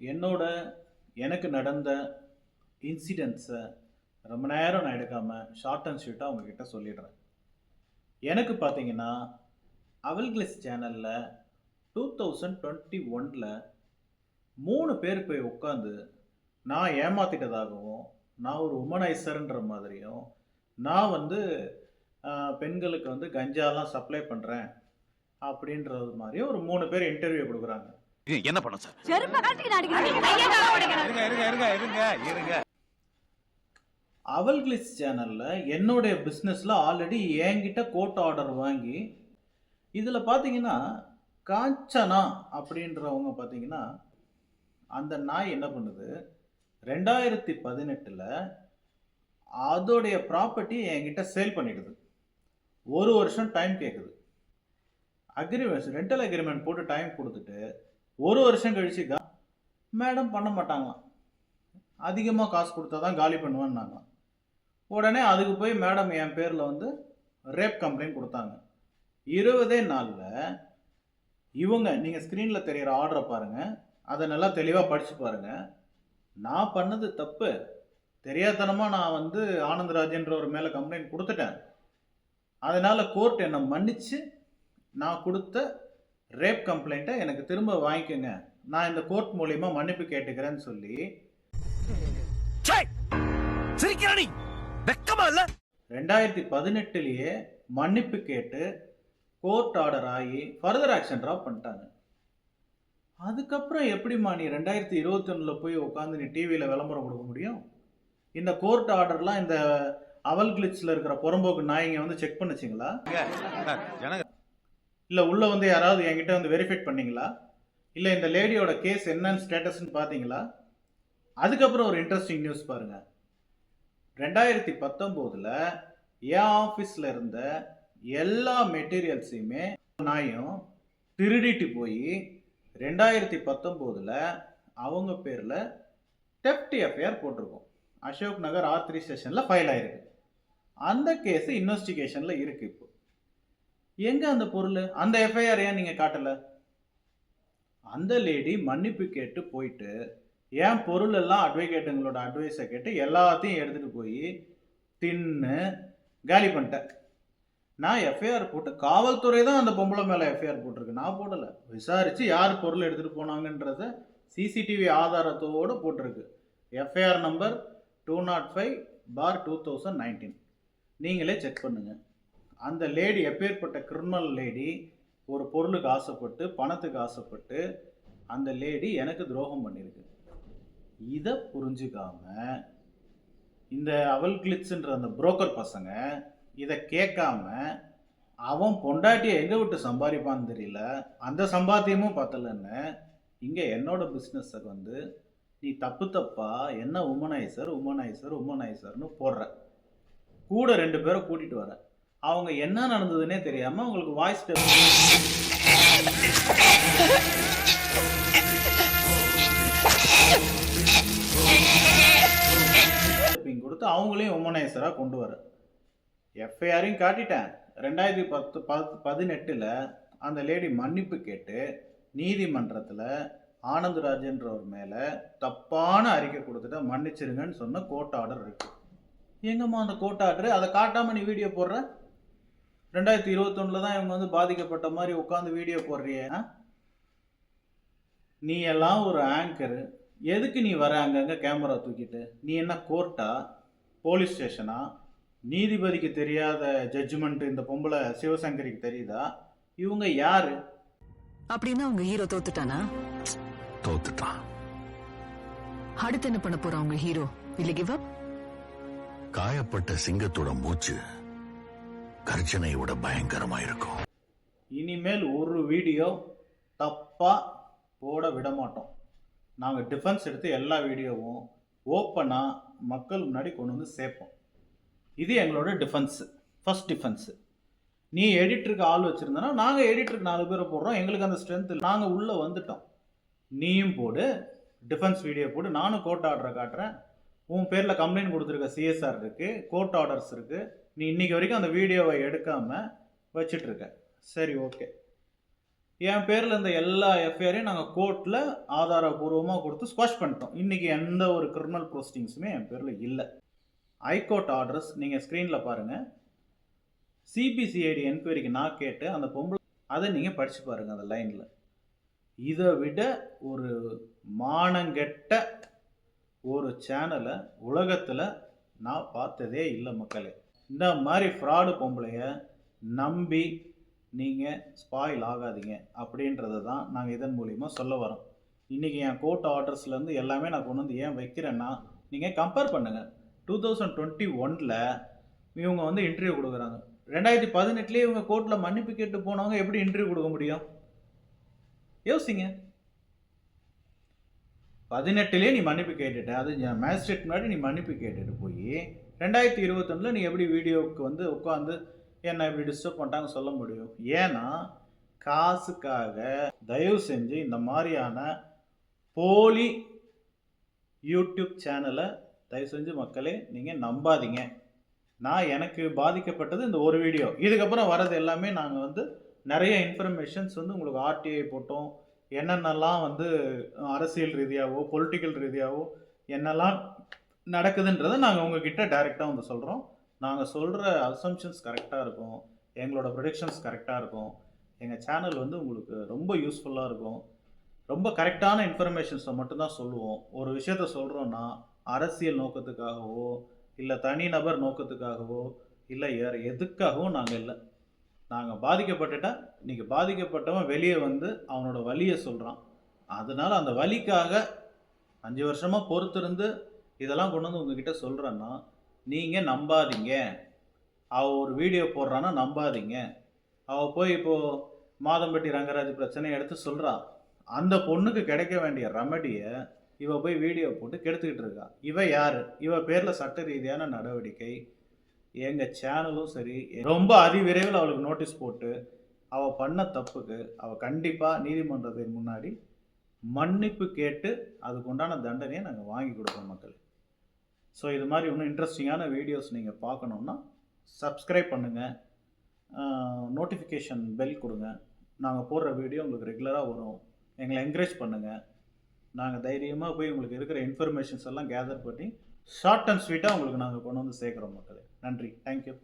என்னோட எனக்கு நடந்த இன்சிடென்ட்ஸை ரொம்ப நேரம் நான் எடுக்காமல் ஷார்ட் அண்ட் ஸ்வீட்டாக உங்ககிட்ட சொல்லிடுறேன். எனக்கு பார்த்தீங்கன்னா அவல்கிளிஸ் சேனலில் டூ தௌசண்ட் டுவெண்ட்டி ஒனில் மூணு பேர் போய் உட்காந்து நான் ஏமாத்திட்டதாகவும் நான் ஒரு உமனைசர்ன்ற மாதிரியும் நான் வந்து பெண்களுக்கு வந்து கஞ்சாலாம் சப்ளை பண்ணுறேன் அப்படின்றது மாதிரியும் ஒரு மூணு பேர் இன்டர்வியூ கொடுக்குறாங்க. என்ன பண்ண சார்? செருப்ப கழட்டிக்கிட்டு அடிக்கிறேன் இருங்க இருங்க இருங்க இருங்க இருங்க. அவல்கிளிஸ் சேனலில் என்னுடைய பிஸ்னஸில் ஆல்ரெடி என்கிட்ட கோட் ஆர்டர் வாங்கி இதில் பார்த்தீங்கன்னா காஞ்சனா அப்படின்றவங்க பார்த்தீங்கன்னா அந்த நாய் என்ன பண்ணுது? ரெண்டாயிரத்தி பதினெட்டில் அதோடைய ப்ராப்பர்ட்டி என்கிட்ட சேல் பண்ணிடுது. ஒரு வருஷம் டைம் கேட்குது அக்ரிமெண்ட் ரெண்டல் அக்ரிமெண்ட் போட்டு டைம் கொடுத்துட்டு ஒரு வருஷம் கழிச்சு மேடம் பண்ண மாட்டாங்களாம். அதிகமாக காசு கொடுத்தா தான் காலி பண்ணுவேன்னாங்க. உடனே அதுக்கு போய் மேடம் என் பேரில் வந்து ரேப் கம்ப்ளைண்ட் கொடுத்தாங்க. இருபதே நாளில் இவங்க நீங்கள் ஸ்க்ரீனில் தெரிகிற ஆர்டரை பாருங்கள் அதை நல்லா தெளிவாக படித்து பாருங்கள் நான் பண்ணது தப்பு. தெரியாதனமாக நான் வந்து ஆனந்தராஜன்ற ஒரு மேலே கம்ப்ளைண்ட் கொடுத்துட்டேன். அதனால் கோர்ட் என்னை மன்னித்து நான் கொடுத்த ரேப் கம்ப்ளைண்ட்டை எனக்கு திரும்ப வாங்கிக்கோங்க. நான் இந்த கோர்ட் மூலியமா மன்னிப்பு கேட்டுக்கிறேன்னு சொல்லி. சிரிக்கிறடி வெக்கமா இல்ல? ரெண்டாயிரத்தி பதினெட்டுலேயே மன்னிப்பு கேட்டு கோர்ட் ஆர்டர் ஆகி ஃபர்தர் ஆக்ஷன் ட்ராப் பண்ணிட்டாங்க. அதுக்கப்புறம் எப்படிம்மா நீ ரெண்டாயிரத்தி இருபத்தொன்னில் போய் உட்காந்து நீ டிவியில் விளம்பரம் கொடுக்க முடியும்? இந்த கோர்ட் ஆர்டர்லாம் இந்த அவல் கிளிச்சில் இருக்கிற புறம்போக்கு நாய்ங்க வந்து செக் பண்ணுச்சிங்களா? இல்லை உள்ளே வந்து யாராவது என்கிட்ட வந்து வெரிஃபைட் பண்ணிங்களா? இல்லை இந்த லேடியோட கேஸ் என்னன்னு ஸ்டேட்டஸ்ன்னு பார்த்தீங்களா அதுக்கப்புறம் ஒரு இன்ட்ரெஸ்டிங் நியூஸ் பாருங்கள் ரெண்டாயிரத்தி பத்தொம்போதில் என் ஆஃபீஸில் இருந்த எல்லா மெட்டீரியல்ஸையுமே நாயும் திருடிட்டு போய் ரெண்டாயிரத்தி பத்தொம்போதில் அவங்க பேரில் டெப்டி எஃப்ஐஆர் போட்டிருக்கோம். அசோக் நகர் ஆர் த்ரீ ஸ்டேஷனில் ஃபைல் ஆயிருக்கு. அந்த கேஸ் இன்வெஸ்டிகேஷனில் இருக்குது இப்போ. எங்கே அந்த பொருள்? அந்த எஃப்ஐஆர் ஏன் நீங்கள் காட்டலை? அந்த லேடி மன்னிப்பு கேட்டு போயிட்டு ஏன் பொருள் எல்லாம் அட்வொகேட்டுங்களோட அட்வைஸை கேட்டு எல்லாத்தையும் எடுத்துகிட்டு போய் தின்னு காலி பண்ணிட்டேன். நான் எஃப்ஐஆர் போட்டு காவல்துறை தான் அந்த பொம்பளை மேலே எஃப்ஐஆர் போட்டிருக்கு. நான் போடலை. விசாரித்து யார் பொருள் எடுத்துகிட்டு போனாங்கன்றத சிசிடிவி ஆதாரத்தோடு போட்டிருக்கு. FIR number two nought five four two thousand nineteen நீங்களே செக் பண்ணுங்கள் அந்த லேடி எப்பேற்பட்ட கிரிமினல் லேடி ஒரு பொருளுக்கு ஆசைப்பட்டு பணத்துக்கு ஆசைப்பட்டு அந்த லேடி எனக்கு துரோகம் பண்ணியிருக்கு இதை புரிஞ்சுக்காம இந்த அவல் கிளிட்ஸுன்ற அந்த புரோக்கர் பசங்க இதை கேட்காம அவன் பொண்டாட்டியை எங்கே விட்டு சம்பாதிப்பான்னு தெரியல அந்த சம்பாத்தியமும் பார்த்தலன்னு இங்கே என்னோட பிஸ்னஸை வந்து நீ தப்பு தப்பா என்ன உமனைசர் உமனைசர் உமனைசர்னு போடுற. கூட ரெண்டு பேரை கூட்டிகிட்டு வர. அவங்க என்ன நடந்ததுன்னே தெரியாமல் உங்களுக்கு வாய்ஸ் கொடுத்து அவங்களையும் உமனைசராக கொண்டு வர. எஃப்ஐஆரையும் காட்டிட்டேன். ரெண்டாயிரத்தி பத்து பத்து பதினெட்டில் அந்த லேடி மன்னிப்பு கேட்டு நீதிமன்றத்தில் ஆனந்தராஜன்றவர் மேலே தப்பான அறிக்கை கொடுத்துட்டு மன்னிச்சிருங்கன்னு சொன்ன கோர்ட் ஆர்டர் இருக்கு. எங்கம்மா அந்த கோர்ட் ஆர்டர் அதை காட்டாமல் நீ வீடியோ போடுற? ரெண்டாயிரத்தி இருபத்தொன்னில் தான் இவங்க வந்து பாதிக்கப்பட்ட மாதிரி உட்காந்து வீடியோ போடுறியே? நீ எல்லாம் ஒரு ஆங்கரு எதுக்கு நீ வர அங்கங்கே கேமரா தூக்கிட்டு? நீ என்ன கோர்ட்டா போலீஸ் ஸ்டேஷனா நீதிபதிக்கு தெரியாத ஜட்ஜ்மெண்ட் இந்த பொம்பளை சிவசங்கரிக்கு தெரியுதா? இவங்க யாரு? அப்படின்னா உங்க ஹீரோ தோத்துட்டானா? தோத்துட்டான். அடுத்து என்ன பண்ண போறா உங்க ஹீரோ இல்ல கிவ் அப் காயப்பட்ட சிங்கத்தோட மூச்சு. கர்ஜனையை விட பயங்கரமா இருக்கும் இனிமேல் ஒரு வீடியோ தப்பாக போட விட மாட்டோம் நாங்கள் டிஃபென்ஸ் எடுத்து எல்லா வீடியோவும் ஓப்பனாக மக்கள் முன்னாடி கொண்டு வந்து சேர்ப்போம். இது எங்களோட டிஃபென்ஸு ஃபர்ஸ்ட் டிஃபென்ஸு நீ எடிட்டருக்கு ஆள் வச்சுருந்தனா நாங்கள் எடிட்டருக்கு நாலு பேரை போடுறோம். எங்களுக்கு அந்த ஸ்ட்ரென்த் நாங்கள் உள்ளே வந்துட்டோம். நீயும் போடு டிஃபென்ஸ் வீடியோ போடு. நானும் கோர்ட் ஆர்டரை காட்டுறேன். உன் பேரில் கம்ப்ளைண்ட் கொடுத்துருக்க சிஎஸ்ஆர் இருக்குது கோர்ட் ஆர்டர்ஸ் இருக்குது நீ இன்னைக்கு வரைக்கும் அந்த வீடியோவை எடுக்காமல் வச்சிட்ருக்க சரி ஓகே என் பேரில் இருந்த எல்லா எஃப்ஐஆரையும் நாங்கள் கோர்ட்டில் ஆதாரபூர்வமாக கொடுத்து ஸ்குவாஷ் பண்ணிட்டோம். இன்றைக்கி எந்த ஒரு கிரிமினல் ப்ரோஸ்டிங்ஸுமே என் பேரில் இல்லை. ஹைகோர்ட் ஆர்டர்ஸ் நீங்கள் ஸ்க்ரீனில் பாருங்கள் சிபிசிஐடி என்கொயரிக்கு நான் கேட்டு அந்த பொம்பளை அதை நீங்கள் படித்து பாருங்கள் அந்த லைனில் இதை விட ஒரு மானங்கெட்ட ஒரு சேனலை உலகத்தில் நான் பார்த்ததே இல்லை மக்களே. இந்த மாதிரி ஃப்ராடு பொம்பளைய நம்பி நீங்கள் ஸ்பாயில் ஆகாதீங்க அப்படின்றத தான் நாங்கள் இதன் மூலிமா சொல்ல வரோம் இன்றைக்கி என் கோர்ட் ஆர்டர்ஸ்லேருந்து எல்லாமே நான் கொண்டு வந்து ஏன் வைக்கிறேன்னா நீங்கள் கம்பேர் பண்ணுங்கள் டூ தௌசண்ட் டுவெண்ட்டி ஒனில் இவங்க வந்து இன்டர்வியூ கொடுக்குறாங்க. ரெண்டாயிரத்தி பதினெட்டுலேயே இவங்க கோர்ட்டில் மன்னிப்பு கேட்டு போனவங்க எப்படி இன்டர்வியூ கொடுக்க முடியும்? யோசிங்க. பதினெட்டுலேயே நீ மன்னிப்பு கேட்டுட்ட அது மேஜிஸ்ட்ரேட் முன்னாடி நீ மன்னிப்பு கேட்டுட்டு போய் ரெண்டாயிரத்தி இருபத்தொன்னில் நீ எப்படி வீடியோவுக்கு வந்து உட்காந்து என்ன இப்படி டிஸ்டர்ப் பண்ணிட்டாங்க சொல்ல முடியும்? ஏன்னா காசுக்காக தயவு செஞ்சு இந்த மாதிரியான போலி யூடியூப் சேனலை தயவு செஞ்சு மக்களே நீங்கள் நம்பாதீங்க. நான் எனக்கு பாதிக்கப்பட்டது இந்த ஒரு வீடியோ. இதுக்கப்புறம் வர்றது எல்லாமே நாங்கள் வந்து நிறைய இன்ஃபர்மேஷன்ஸ் வந்து உங்களுக்கு ஆர்டிஐ போட்டோம். என்னென்னலாம் வந்து அரசியல் ரீதியாகவோ பொலிட்டிக்கல் ரீதியாகவோ என்னெல்லாம் நடக்குதுன்றதை நாங்கள் உங்ககிட்ட டைரெக்டாக வந்து சொல்கிறோம் நாங்கள் சொல்கிற அசம்ஷன்ஸ் கரெக்டாக இருக்கும். எங்களோட ப்ரொடிக்ஷன்ஸ் கரெக்டாக இருக்கும். எங்கள் சேனல் வந்து உங்களுக்கு ரொம்ப யூஸ்ஃபுல்லாக இருக்கும். ரொம்ப கரெக்டான இன்ஃபர்மேஷன்ஸை மட்டும்தான் சொல்லுவோம். ஒரு விஷயத்த சொல்கிறோன்னா அரசியல் நோக்கத்துக்காகவோ இல்லை தனிநபர் நோக்கத்துக்காகவோ இல்லை வேறு எதுக்காகவும் நாங்கள் இல்லை. நாங்கள் பாதிக்கப்பட்டுட்டா இன்றைக்கி பாதிக்கப்பட்டவன் வெளியே வந்து அவனோட வழியை சொல்கிறான் அதனால் அந்த வழிக்காக அஞ்சு வருஷமாக பொறுத்திருந்து இதெல்லாம் கொண்டு வந்து உங்ககிட்ட சொல்கிறேன்னா நீங்கள் நம்பாதீங்க. அவள் ஒரு வீடியோ போடுறான்னா நம்பாதீங்க. அவள் போய் இப்போது மாதம்பட்டி ரங்கராஜ் பிரச்சனையை எடுத்து சொல்கிறா அந்த பொண்ணுக்கு கிடைக்க வேண்டிய ரெமடியை இவ போய் வீடியோ போட்டு கெடுத்துக்கிட்டு இருக்கா. இவ யார்? இவ பேரில் சட்ட ரீதியான நடவடிக்கை. எங்கள் சேனலும் சரி ரொம்ப அதிவிரைவில் அவளுக்கு நோட்டீஸ் போட்டு அவள் பண்ண தப்புக்கு அவள் கண்டிப்பாக நீதிமன்றத்தின் முன்னாடி மன்னிப்பு கேட்டு அதுக்கு உண்டான தண்டனையை நாங்கள் வாங்கி கொடுப்போம் மக்கள். ஸோ இது மாதிரி இன்னும் இன்ட்ரெஸ்டிங்கான வீடியோஸ் நீங்கள் பார்க்கணுன்னா சப்ஸ்கிரைப் பண்ணுங்கள் நோட்டிஃபிகேஷன் பெல் கொடுங்க. நாங்கள் போடுற வீடியோ உங்களுக்கு ரெகுலராக வரும். எங்களை என்கரேஜ் பண்ணுங்கள் நாங்கள் தைரியமாக போய் உங்களுக்கு இருக்கிற இன்ஃபர்மேஷன்ஸ் எல்லாம் கேதர் பண்ணி ஷார்ட் அண்ட் ஸ்வீட்டாக உங்களுக்கு நாங்கள் கொண்டு வந்து சேர்க்குறோம் மக்களே. நன்றி. தேங்க்யூ